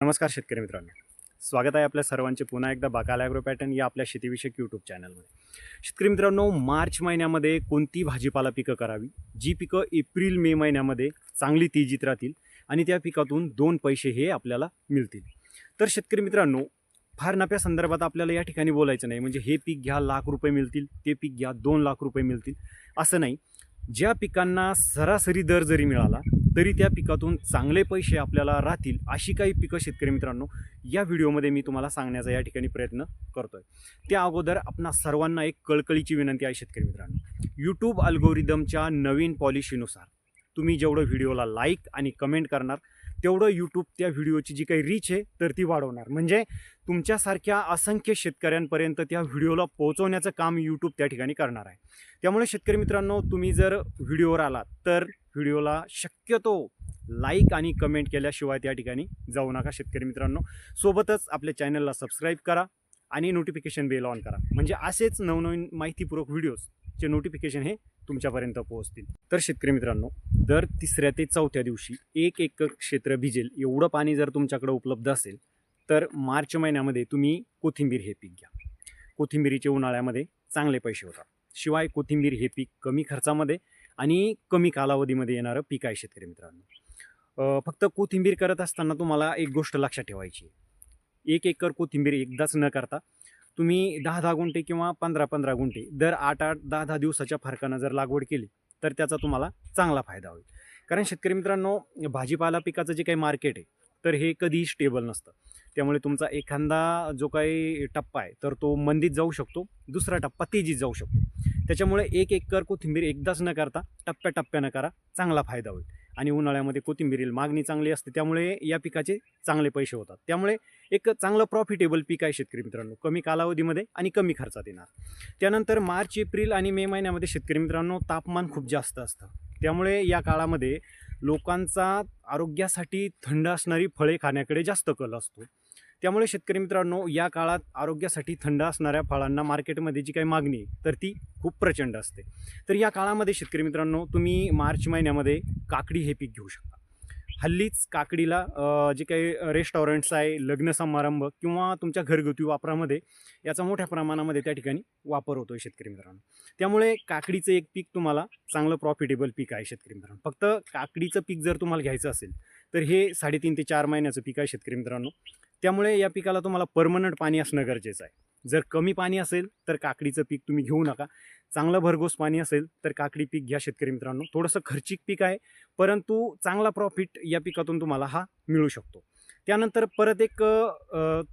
नमस्कार शेतकरी मित्रांनो. स्वागत आहे आपल्या सर्वांचे पुन्हा एकदा बाकाल ॲग्रो पॅटर्न या आपल्या शेतीविषयक यूट्यूब चॅनलमध्ये शेतकरी मित्रांनो मार्च महिन्यामध्ये कोणती भाजीपाला पिकं करावी? जी पिकं एप्रिल मे महिन्यामध्ये चांगली तेजीत राहतील आणि त्या पिकातून दोन पैसे हे आपल्याला मिळतील. तर शेतकरी मित्रांनो फार नफ्या संदर्भात आपल्याला या ठिकाणी बोलायचं नाही. म्हणजे हे पीक घ्या लाख रुपये मिळतील ते पीक घ्या दोन लाख रुपये मिळतील असं नाही. ज्या पिकांना सरासरी दर जरी मिळाला तरी त्या पिकातून चांगले पैसे आपल्याला राहतील अशी काही पिकं शेतकरी मित्रांनो या व्हिडिओमध्ये मी तुम्हाला सांगण्याचा या ठिकाणी प्रयत्न करतोय. त्या अगोदर आपणा सर्वांना एक कळकळीची विनंती आहे शेतकरी मित्रांनो. यूट्यूब अल्गोरिदमच्या नवीन पॉलिसीनुसार तुम्ही जेवढं व्हिडिओला लाईक आणि कमेंट करणार तेवढं यूट्यूब त्या व्हिडिओची जी काही रीच आहे तर ती वाढवणार. म्हणजे तुमच्यासारख्या असंख्य शेतकऱ्यांपर्यंत त्या व्हिडिओला पोहोचवण्याचं काम यूट्यूब त्या ठिकाणी करणार आहे. त्यामुळे शेतकरी मित्रांनो तुम्ही जर व्हिडिओवर आलात तर व्हिडिओला शक्यतो लाईक आणि कमेंट केल्याशिवाय त्या ठिकाणी जाऊ नका शेतकरी मित्रांनो. सोबतच आपल्या चॅनलला सबस्क्राईब करा आणि नोटिफिकेशन बेल ऑन करा. म्हणजे असेच नवनवीन माहितीपूर्वक चे नोटिफिकेशन हे तुमच्यापर्यंत पोहोचतील. तर शेतकरी मित्रांनो दर तिसऱ्या ते चौथ्या दिवशी एक एक क्षेत्र भिजेल एवढं पाणी जर तुमच्याकडे उपलब्ध असेल तर मार्च महिन्यामध्ये तुम्ही कोथिंबीर हे पीक घ्या. कोथिंबीरीचे उन्हाळ्यामध्ये चांगले पैसे होतात. शिवाय कोथिंबीर हे पीक कमी खर्चामध्ये आणि कमी कालावधीमध्ये येणारं पीक आहे शेतकरी मित्रांनो. फक्त कोथिंबीर करत असताना तुम्हाला एक गोष्ट लक्षात ठेवायची एक एकर कोथिंबीर एकदाच न करता तुम्ही दहा दहा गुंठे किंवा पंधरा पंधरा गुंठे दर आठ आठ दहा दहा दिवसाच्या फरकानं जर लागवड केली तर त्याचा तुम्हाला चांगला फायदा होईल. कारण शेतकरी मित्रांनो भाजीपाला पिकाचं जे काही मार्केट आहे तर हे कधीही स्टेबल नसतं. त्यामुळे तुमचा एखादा जो काही टप्पा आहे तर तो मंदीत जाऊ शकतो दुसरा टप्पा तेजीत जाऊ शकतो. त्याच्यामुळे एक एकर कोथिंबीर एकदाच न करता टप्प्याटप्प्यानं करा चांगला फायदा होईल. आणि उन्हाळ्यामध्ये कोथिंबीरील मागणी चांगली असते. त्यामुळे या पिकाचे चांगले पैसे होतात. त्यामुळे एक चांगलं प्रॉफिटेबल पीक आहे शेतकरी मित्रांनो. कमी कालावधीमध्ये आणि कमी खर्चात येणार. त्यानंतर मार्च एप्रिल आणि मे महिन्यामध्ये शेतकरी मित्रांनो तापमान खूप जास्त असतं. त्यामुळे या काळामध्ये लोकांचा आरोग्यासाठी थंड असणारी फळे खाण्याकडे जास्त कल असतो. त्यामुळे शेतकरी मित्रांनो या काळात आरोग्यासाठी थंड असणाऱ्या फळांना मार्केटमध्ये जी काही मागणी तर ती खूप प्रचंड असते. तर या काळामध्ये शेतकरी मित्रांनो तुम्ही मार्च महिन्यामध्ये काकडी हे पीक घेऊ शकता. हल्लीच काकडीला जे काही रेस्टॉरंट्स आहे लग्न समारंभ किंवा तुमच्या घरगुती वापरामध्ये याचा मोठ्या प्रमाणामध्ये त्या ठिकाणी वापर होतो आहे शेतकरी मित्रांनो. त्यामुळे काकडीचं एक पीक तुम्हाला चांगलं प्रॉफिटेबल पीक आहे शेतकरी मित्रांनो. फक्त काकडीचं पीक जर तुम्हाला घ्यायचं असेल तर हे साडेतीन ते चार महिन्याचं पीक आहे शेतकरी मित्रांनो. त्यामुळे या पिकाला तुम्हाला परमनंट पाणी असणं गरजेचं आहे. जर कमी पाणी असेल तर काकडीचं पीक तुम्ही घेऊ नका. चांगलं भरघोस पाणी असेल तर काकडी पीक घ्या शेतकरी मित्रांनो. थोडंसं खर्चिक पीक आहे परंतु चांगला प्रॉफिट या पिकातून तुम्हाला हा मिळू शकतो. त्यानंतर परत एक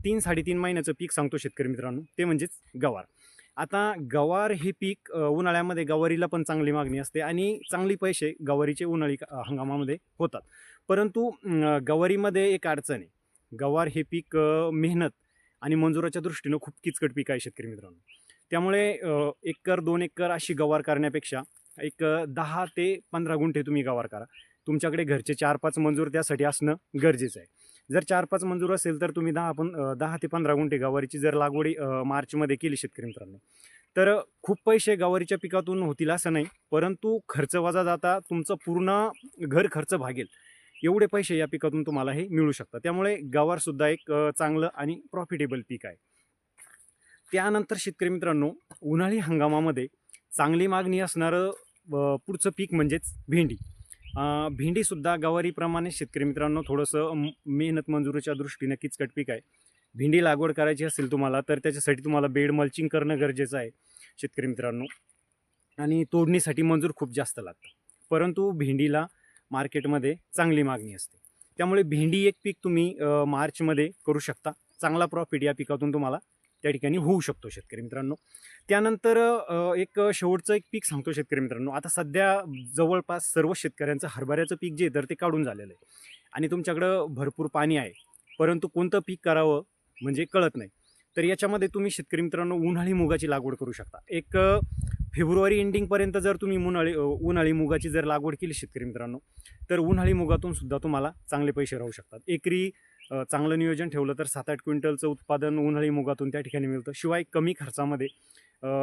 तीन साडेतीन महिन्याचं पीक सांगतो शेतकरी मित्रांनो. ते म्हणजेच गवार. आता गवार हे पीक उन्हाळ्यामध्ये गवारीला पण चांगली मागणी असते आणि चांगली पैसे गवारीचे उन्हाळी हंगामामध्ये होतात. परंतु गवारीमध्ये एक अडचण आहे. गवार हे पीक मेहनत आणि मंजुराच्या दृष्टीनं खूप किचकट पीक आहे शेतकरी मित्रांनो. त्यामुळे एकर दोन एकर अशी गवार करण्यापेक्षा एक दहा ते पंधरा गुंठे तुम्ही गवार करा. तुमच्याकडे घरचे चार पाच मंजूर त्यासाठी असणं गरजेचं आहे. जर चार पाच मंजूर असेल तर तुम्ही दहा पण दहा ते पंधरा गुंठे गवारीची जर लागवडी मार्चमध्ये केली शेतकरी मित्रांनो. तर खूप पैसे गवारीच्या पिकातून होतील असं नाही परंतु खर्च वजा जाता तुमचं पूर्ण घर खर्च भागेल. एवढे पैसे या पिकातून तुम्हाला हे मिळू शकतात. त्यामुळे गवारसुद्धा एक चांगलं आणि प्रॉफिटेबल पीक आहे. त्यानंतर शेतकरी मित्रांनो उन्हाळी हंगामामध्ये चांगली मागणी असणारं पुढचं पीक म्हणजेच भेंडी. भेंडीसुद्धा गवारीप्रमाणे शेतकरी मित्रांनो थोडंसं मेहनत मंजुरीच्या दृष्टीने किचकट पीक आहे. भेंडी लागवड करायची असेल तुम्हाला तर त्याच्यासाठी तुम्हाला बेड मल्चिंग करणं गरजेचं आहे शेतकरी मित्रांनो. आणि तोडणीसाठी मंजूर खूप जास्त लागतं. परंतु भेंडीला मार्केटमध्ये चांगली मागणी असते. त्यामुळे भेंडी एक पीक तुम्ही मार्चमध्ये करू शकता. चांगला प्रॉफिट या पिकातून तुम्हाला त्या ठिकाणी होऊ शकतो शेतकरी मित्रांनो. त्यानंतर एक शेवटचं एक पीक सांगतो शेतकरी मित्रांनो. आता सध्या जवळपास सर्व शेतकऱ्यांचं हरभऱ्याचं पीक जे आहे तर ते काढून झालेलं आहे. आणि तुमच्याकडं भरपूर पाणी आहे. परंतु कोणतं पीक करावं म्हणजे कळत नाही. तर याच्यामध्ये तुम्ही शेतकरी मित्रांनो उन्हाळी मुगाची लागवड करू शकता. एक फेब्रुवारी एंडिंगपर्यंत जर तुम्ही उन्हाळी उन्हाळी मुगाची जर लागवड केली शेतकरी मित्रांनो तर उन्हाळी मुगातून सुद्धा तुम्हाला चांगले पैसे राहू शकतात. एकरी चांगलं नियोजन ठेवलं तर सात आठ क्विंटलचं उत्पादन उन्हाळी मुगातून त्या ठिकाणी मिळतं. शिवाय कमी खर्चामध्ये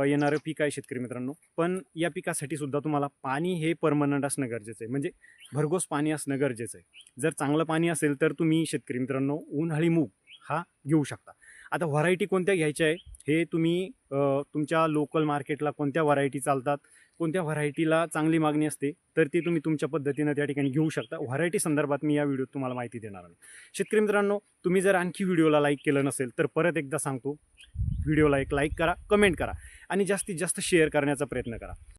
येणारं पीक आहे शेतकरी मित्रांनो. पण या पिकासाठी सुद्धा तुम्हाला पाणी हे परमनंट असणं गरजेचं आहे. म्हणजे भरघोस पाणी असणं गरजेचं आहे. जर चांगलं पाणी असेल तर तुम्ही शेतकरी मित्रांनो उन्हाळी मूग हा घेऊ शकता. आता व्हरायटी कोणत्या घ्यायच्या आहे? हे तुम्ही तुमच्या लोकल मार्केटला कोणत्या व्हरायटी चालतात कोणत्या व्हरायटीला चांगली मागणी असते तर ती तुम्ही तुमच्या पद्धतीनं त्या ठिकाणी घेऊ शकता. व्हरायटी संदर्भात मी या व्हिडिओत तुम्हाला माहिती देणार आहे. शेतकरी मित्रांनो तुम्ही जर आणखी व्हिडिओला लाईक केलं नसेल तर परत एकदा सांगतो व्हिडिओला एक लाईक करा कमेंट करा आणि जास्तीत जास्त शेअर करण्याचा प्रयत्न करा.